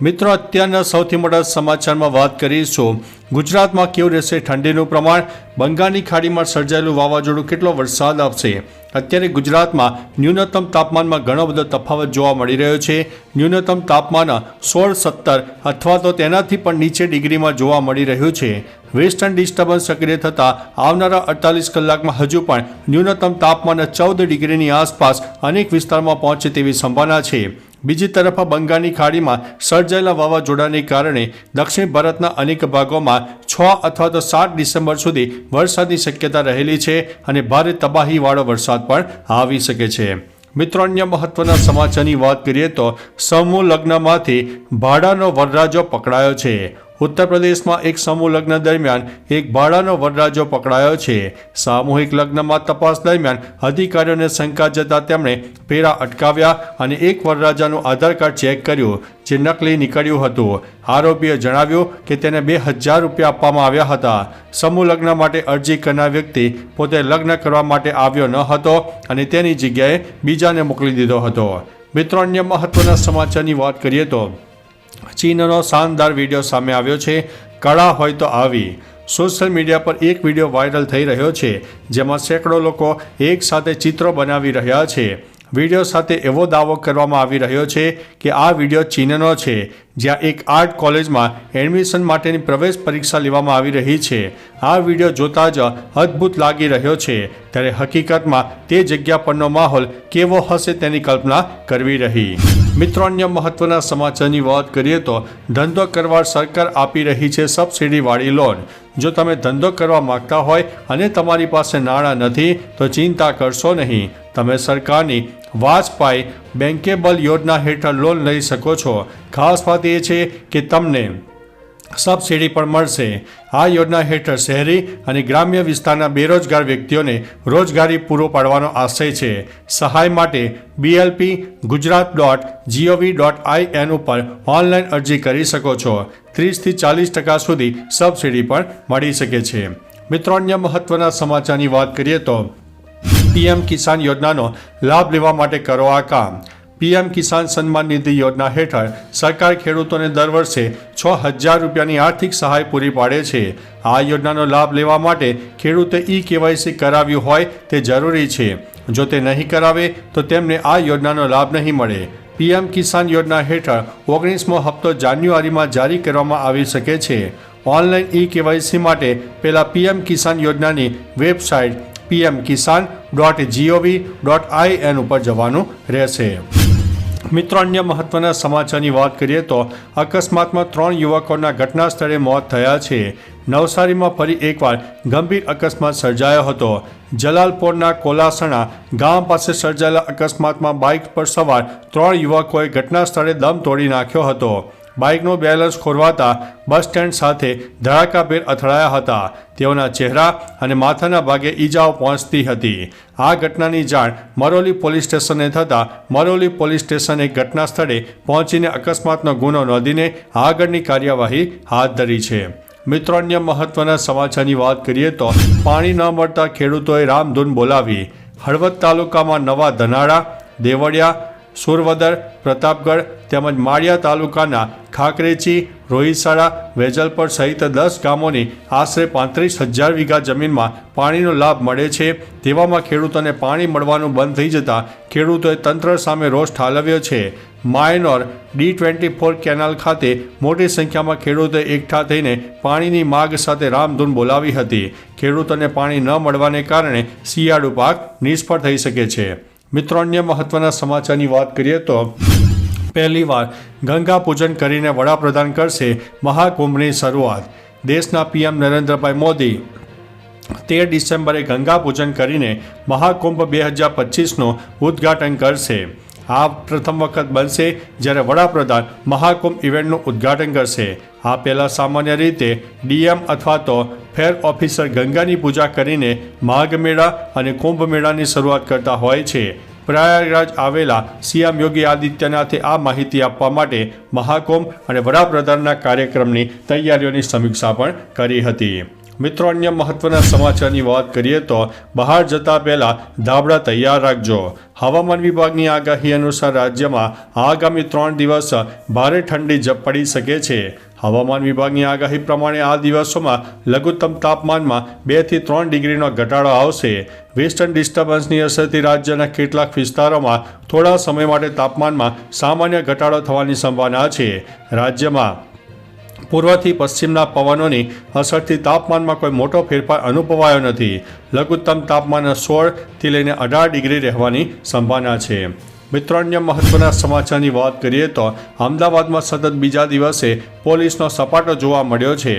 મિત્રો, અત્યારના સૌથી મોટા સમાચારમાં વાત કરીશું. ગુજરાતમાં કેવું રહેશે ઠંડીનું પ્રમાણ? બંગાળની ખાડીમાં સર્જાયેલું વાવાઝોડું કેટલો વરસાદ આપશે અત્યારે ગુજરાતમાં ન્યૂનતમ તાપમાનમાં ઘણો બધો તફાવત જોવા મળી રહ્યો છે. ન્યૂનતમ તાપમાન સોળ, સત્તર અથવા તો તેનાથી પણ નીચે ડિગ્રીમાં જોવા મળી રહ્યું છે. વેસ્ટર્ન ડિસ્ટર્બન્સ સક્રિય થતાં આવનારા અડતાલીસ કલાકમાં હજુ પણ ન્યૂનતમ તાપમાન ચૌદ ડિગ્રીની આસપાસ અનેક વિસ્તારમાં પહોંચે તેવી સંભાવના છે. બીજી તરફ બંગાળની ખાડીમાં સર્જાયેલા વાવાઝોડાને કારણે દક્ષિણ ભારતના અનેક ભાગોમાં છ અથવા તો સાત ડિસેમ્બર સુધી વરસાદની શક્યતા રહેલી છે અને ભારે તબાહીવાળો વરસાદ પણ આવી શકે છે. મિત્રો, અન્ય મહત્વના સમાચારની વાત કરીએ તો સમૂહ લગ્નમાંથી ભાડાનો વરરાજો પકડાયો છે. ઉત્તર પ્રદેશમાં એક સમૂહ લગ્ન દરમિયાન એક ભાડાનો વરરાજો પકડાયો છે. સામૂહિક લગ્નમાં તપાસ દરમિયાન અધિકારીઓને શંકા જતા તેમણે ફેરા અટકાવ્યા અને એક વરરાજાનું આધાર કાર્ડ ચેક કર્યું, જે નકલી નીકળ્યું હતું. આરોપીએ જણાવ્યું કે તેને બે હજાર રૂપિયા આપવામાં આવ્યા હતા. સમૂહ લગ્ન માટે અરજી કરનાર વ્યક્તિ પોતે લગ્ન કરવા માટે આવ્યો ન હતો અને તેની જગ્યાએ બીજાને મોકલી દીધો હતો. મિત્રો, અન્ય મહત્વના સમાચારની વાત કરીએ તો ચીનનો શાનદાર વીડિયો સામે આવ્યો છે. કળા હોય તો આવી. સોશિયલ મીડિયા પર એક વીડિયો વાયરલ થઈ રહ્યો છે, જેમાં સેંકડો લોકો એકસાથે ચિત્રો બનાવી રહ્યા છે. વીડિયો સાથે એવો દાવો કરવામાં આવી રહ્યો છે કે આ વીડિયો ચીનનો છે, જ્યાં એક આર્ટ કોલેજમાં એડમિશન માટેની પ્રવેશ પરીક્ષા લેવામાં આવી રહી છે. આ વીડિયો જોતા જ અદ્ભુત લાગી રહ્યો છે. ત્યારે હકીકતમાં તે જગ્યા પરનો માહોલ કેવો હશે તેની કલ્પના કરવી રહી. મિત્રો, અન્ય મહત્વના સમાચારની વાત કરીએ તો ધંધો કરવા સરકાર આપી રહી છે સબસિડીવાળી લોન. જો તમે ધંધો કરવા માંગતા હોય અને તમારી પાસે નાણાં નથી, તો ચિંતા કરશો નહીં. તમે સરકારની વાજપાઈ બેન્કેબલ યોજના હેઠળ લોન લઈ શકો છો. ખાસ વાત એ છે કે તમને સબસિડી પણ મળશે. આ યોજના હેઠળ શહેરી અને ગ્રામ્ય વિસ્તારના બેરોજગાર વ્યક્તિઓને રોજગારી પૂરો પાડવાનો આશય છે. સહાય માટે BLP Gujarat dot gov dot I N ઉપર ઓનલાઈન અરજી કરી શકો છો. ત્રીસથી ચાલીસ ટકા સુધી સબસિડી પણ મળી શકે છે. મિત્રો, અન્ય મહત્વના સમાચારની વાત કરીએ તો પીએમ કિસાન યોજનાનો લાભ લેવા માટે કરો આ કામ. પીએમ કિસાન સન્માન નિધિ યોજના હેઠળ સરકાર ખેડૂતોને દર વર્ષે છ હજાર રૂપિયાની આર્થિક સહાય પૂરી પાડે છે. આ યોજનાનો લાભ લેવા માટે ખેડૂતે ઈ કેવાયસી કરાવ્યું હોય તે જરૂરી છે. જો તે નહીં કરાવે, તો તેમને આ યોજનાનો લાભ નહીં મળે. પીએમ કિસાન યોજના હેઠળ ઓગણીસમો હપ્તો જાન્યુઆરીમાં જારી કરવામાં આવી શકે છે. ઓનલાઈન ઈ કેવાયસી માટે પહેલાં પીએમ કિસાન યોજનાની website PM Kisan dot G O V dot ઉપર જવાનું રહેશે. મિત્રો, અન્ય મહત્વના સમાચારની વાત કરીએ તો અકસ્માતમાં ત્રણ યુવકોના ઘટના સ્થળે મોત થયા છે. નવસારીમાં ફરી એકવાર ગંભીર અકસ્માત સર્જાયો હતો. જલાલપોરના કોલાસણા ગામ પાસે સર્જાયેલા અકસ્માતમાં બાઇક પર સવાર ત્રણ યુવકોએ ઘટના સ્થળે દમ તોડી નાખ્યો હતો. બાઇકનું બેલેન્સ ખોરવાતા બસ સ્ટેન્ડ સાથે ધડાકાભેર અથડાયા હતા. તેઓના ચહેરા અને માથાના ભાગે ઈજાઓ પહોંચતી હતી. આ ઘટનાની જાણ મરોલી પોલીસ સ્ટેશને થતાં મરોલી પોલીસ સ્ટેશને ઘટના સ્થળે પહોંચીને અકસ્માતનો ગુનો નોંધીને આગળની કાર્યવાહી હાથ ધરી છે. મિત્રો, અન્ય મહત્વના સમાચારની વાત કરીએ તો પાણી ન મળતા ખેડૂતોએ રામધૂન બોલાવી. હળવદ તાલુકામાં નવા ધનાળા, દેવળિયા સુરવદર, પ્રતાપગઢ તેમજ માળિયા તાલુકાના ખાકરેચી રોહિતસાડા વેજલપર સહિત દસ ગામોની આશરે પાંત્રીસ હજાર વીઘા જમીનમાં પાણીનો લાભ મળે છે. તેવામાં ખેડૂતોને પાણી મળવાનું બંધ થઈ જતાં ખેડૂતોએ તંત્ર સામે રોષ ઠાલવ્યો છે. Minor D twenty four canal ખાતે મોટી સંખ્યામાં ખેડૂતો એકઠા થઈને પાણીની માગ સાથે રામધૂન બોલાવી હતી. ખેડૂતોને પાણી ન મળવાને કારણે શિયાળુ પાક નિષ્ફળ થઈ શકે છે. મિત્રો, અન્ય મહત્વના સમાચારની વાત કરીએ તો પહેલીવાર ગંગા પૂજન કરીને વડાપ્રધાન કરશે મહાકુંભની શરૂઆત. દેશના પીએમ નરેન્દ્રભાઈ મોદી તેર ડિસેમ્બરે ગંગા પૂજન કરીને મહાકુંભ બે હજાર પચીસનું ઉદ્ઘાટન કરશે. આ પ્રથમ વખત બનશે જ્યારે વડાપ્રધાન મહાકુંભ ઇવેન્ટનું ઉદ્ઘાટન કરશે. આ પહેલાં સામાન્ય રીતે ડીએમ અથવા તો ફેર ઓફિસર ગંગાની પૂજા કરીને માઘ મેળા અને કુંભ મેળાની શરૂઆત કરતા હોય છે. પ્રયાગરાજ આવેલા સીએમ યોગી આદિત્યનાથે આ માહિતી આપવા માટે મહાકુંભ અને વડાપ્રધાનના કાર્યક્રમની તૈયારીઓની સમીક્ષા પણ કરી હતી. મિત્રો, અન્ય મહત્વના સમાચારની વાત કરીએ તો બહાર જતા પહેલા ધાબળા તૈયાર રાખજો. હવામાન વિભાગની આગાહી અનુસાર રાજ્યમાં આગામી ત્રણ દિવસ ભારે ઠંડી જ પડી શકે છે. હવામાન વિભાગની આગાહી પ્રમાણે આ દિવસોમાં લઘુત્તમ તાપમાનમાં બેથી ત્રણ ડિગ્રીનો ઘટાડો આવશે. વેસ્ટર્ન ડિસ્ટર્બન્સની અસરથી રાજ્યના કેટલાક વિસ્તારોમાં થોડા સમય માટે તાપમાનમાં સામાન્ય ઘટાડો થવાની સંભાવના છે. રાજ્યમાં પૂર્વથી પશ્ચિમના પવનોની અસરથી તાપમાનમાં કોઈ મોટો ફેરફાર અનુભવાયો નથી. લઘુત્તમ તાપમાન સોળથી લઈને અઢાર ડિગ્રી રહેવાની સંભાવના છે. મિત્રો, અન્ય મહત્વના સમાચારની વાત કરીએ તો અમદાવાદમાં સતત બીજા દિવસે પોલીસનો સપાટો જોવા મળ્યો છે.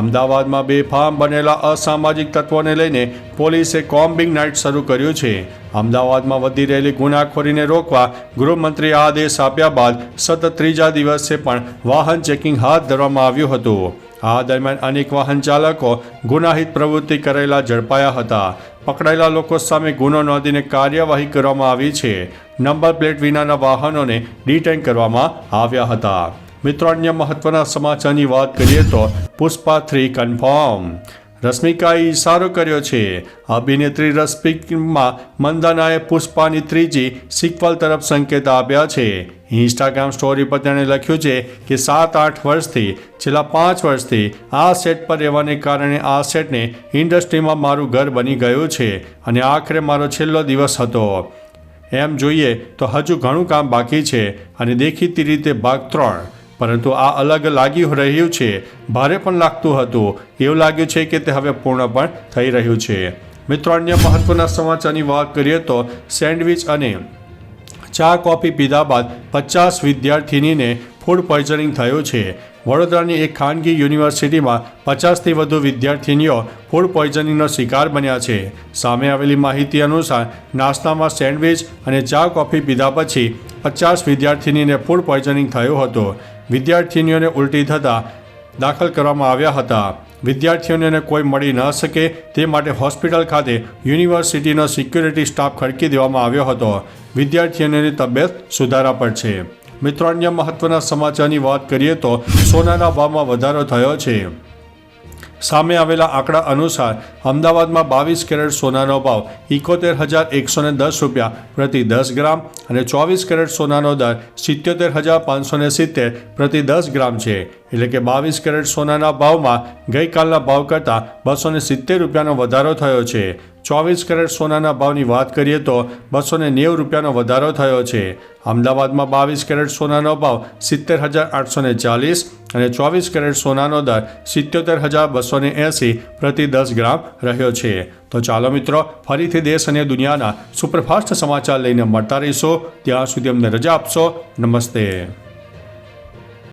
અમદાવાદમાં બેફામ બનેલા અસામાજિક તત્વોને લઈને પોલીસે કોમ્બિંગ નાઇટ શરૂ કર્યું છે. અમદાવાદમાં વધી રહેલી ગુનાખોરીને રોકવા ગૃહમંત્રીએ આદેશ આપ્યા બાદ સતત ત્રીજા દિવસે પણ વાહન ચેકિંગ હાથ ધરવામાં આવ્યું હતું. આ દરમિયાન અનેક વાહન ચાલકો ગુનાહિત પ્રવૃત્તિ કરેલા ઝડપાયા હતા. પકડાયેલા લોકો સામે ગુનો નોંધીને કાર્યવાહી કરવામાં આવી છે. નંબર પ્લેટ વિનાના વાહનોને ડિટેન કરવામાં આવ્યા હતા. મિત્રો, અન્ય મહત્વના સમાચારની વાત કરીએ તો પુષ્પા થ્રી કન્ફર્મ. રશ્મિકાએ ઇશારો કર્યો છે. અભિનેત્રી રશ્મિકમાં મંદાનાએ પુષ્પાની ત્રીજી સિક્વલ તરફ સંકેત આપ્યા છે. ઇન્સ્ટાગ્રામ સ્ટોરી પર તેણે લખ્યું છે કે સાત આઠ વર્ષથી, છેલ્લા પાંચ વર્ષથી આ સેટ પર રહેવાને કારણે આ સેટને ઇન્ડસ્ટ્રીમાં મારું ઘર બની ગયું છે અને આખરે મારો છેલ્લો દિવસ હતો. એમ જોઈએ તો હજુ ઘણું કામ બાકી છે અને દેખીતી રીતે ભાગ ત્રણ. પરંતુ આ અલગ લાગી રહ્યું છે. ભારે પણ લાગતું હતું. એવું લાગ્યું છે કે તે હવે પૂર્ણ પણ થઈ રહ્યું છે. મિત્રો, અન્ય મહત્વના સમાચારની વાત કરીએ તો સેન્ડવિચ અને ચા કોફી પીધા બાદ પચાસ વિદ્યાર્થીનીને ફૂડ પોઈઝનિંગ થયું છે. વડોદરાની એક ખાનગી યુનિવર્સિટીમાં પચાસથી વધુ વિદ્યાર્થીનીઓ ફૂડ પોઈઝનિંગનો શિકાર બન્યા છે. સામે આવેલી માહિતી અનુસાર, નાસ્તામાં સેન્ડવિચ અને ચા કોફી પીધા પછી પચાસ વિદ્યાર્થીનીને ફૂડ પોઈઝનિંગ થયું હતું. વિદ્યાર્થીનીઓને ઉલટી થતાં દાખલ કરવામાં આવ્યા હતા. વિદ્યાર્થીઓને કોઈ મળી ન શકે તે માટે હોસ્પિટલ ખાતે યુનિવર્સિટીનો સિક્યુરિટી સ્ટાફ ખડકી દેવામાં આવ્યો હતો. વિદ્યાર્થીઓની તબિયત સુધારા પર છે. મિત્રો, અન્ય મહત્વના સમાચારની વાત કરીએ તો સોનાના ભાવમાં વધારો થયો છે. સામે આવેલા આંકડા અનુસાર અમદાવાદમાં બાવીસ કેરેટ સોનાનો ભાવ ઇકોતેર હજાર એકસો ને દસ રૂપિયા પ્રતિ દસ ગ્રામ અને ચોવીસ કેરેટ સોનાનો દર સિત્યોતેર હજાર પાંચસો સિત્તેર પ્રતિ દસ ગ્રામ છે. એટલે કે બાવીસ કેરેટ સોનાના ભાવમાં ગઈકાલના ભાવ કરતાં બસો સિત્તેર રૂપિયાનો વધારો થયો છે. ચોવીસ કેરેટ સોનાના ભાવની વાત કરીએ તો બસો ને નેવું રૂપિયાનો વધારો થયો છે. અમદાવાદમાં બાવીસ કેરેટ સોનાનો ભાવ સિત્તેર હજાર આઠસો ને ચાલીસ અને ચોવીસ કેરેટ સોનાનો દર સિત્યોતેર હજાર બસો ને એંસી પ્રતિ દસ ગ્રામ રહ્યો છે. તો ચાલો મિત્રો, ફરીથી દેશ અને દુનિયાના સુપરફાસ્ટ સમાચાર લઈને મળતા રહીશો. ત્યાં સુધી અમને રજા આપશો. નમસ્તે.